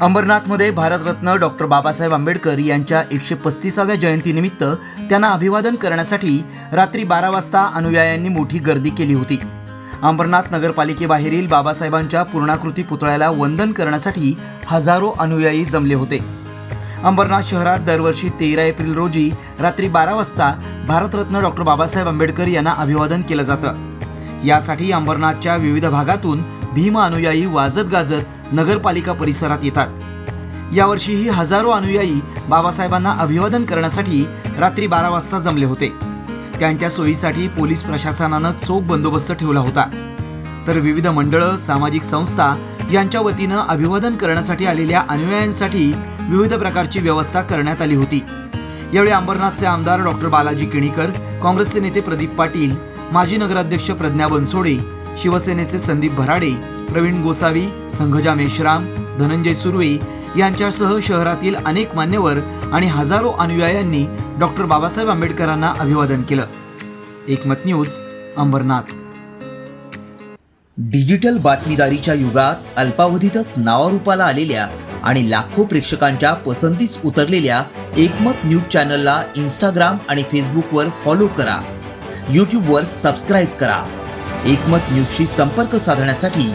अंबरनाथमध्ये भारतरत्न डॉक्टर बाबासाहेब आंबेडकर यांच्या एकशे पस्तीसाव्या जयंतीनिमित्त त्यांना अभिवादन करण्यासाठी रात्री बारा वाजता अनुयायांनी मोठी गर्दी केली होती. अंबरनाथ नगरपालिकेबाहेरील बाबासाहेबांच्या पूर्णाकृती पुतळ्याला वंदन करण्यासाठी हजारो अनुयायी जमले होते. अंबरनाथ शहरात दरवर्षी तेरा एप्रिल रोजी रात्री बारा वाजता भारतरत्न डॉक्टर बाबासाहेब आंबेडकर यांना अभिवादन केलं जातं. यासाठी अंबरनाथच्या विविध भागातून भीम अनुयायी वाजत गाजत नगरपालिका परिसरात येतात. यावर्षीही हजारो अनुयायी बाबासाहेबांना अभिवादन करण्यासाठी रात्री बारा वाजता जमले होते. त्यांच्या सोयीसाठी पोलीस प्रशासनानं चोख बंदोबस्त ठेवला होता. तर विविध मंडळं सामाजिक संस्था यांच्या वतीनं अभिवादन करण्यासाठी आलेल्या अनुयायांसाठी विविध प्रकारची व्यवस्था करण्यात आली होती. यावेळी अंबरनाथचे आमदार डॉक्टर बालाजी किणीकर काँग्रेसचे नेते प्रदीप पाटील माजी नगराध्यक्ष प्रज्ञा बनसोडे शिवसेनेचे संदीप भराडे प्रवीण गोसावी संघजा मेश्राम धनंजय सुर्वे यांच्यासह शहरातील अनेक मान्यवर आणि हजारो अनुयायांनी डॉक्टर बाबासाहेब आंबेडकरांना अभिवादन केलं. एकमत न्यूज अंबरनाथ. डिजिटल बातमीदारीच्या युगात अल्पावधीतच नावारूपाला आलेल्या आणि लाखो प्रेक्षकांच्या पसंतीस उतरलेल्या एकमत न्यूज चॅनलला इंस्टाग्राम आणि फेसबुकवर फॉलो करा. यूट्यूबवर सबस्क्राईब करा. एकमत न्यूजशी संपर्क साधण्यासाठी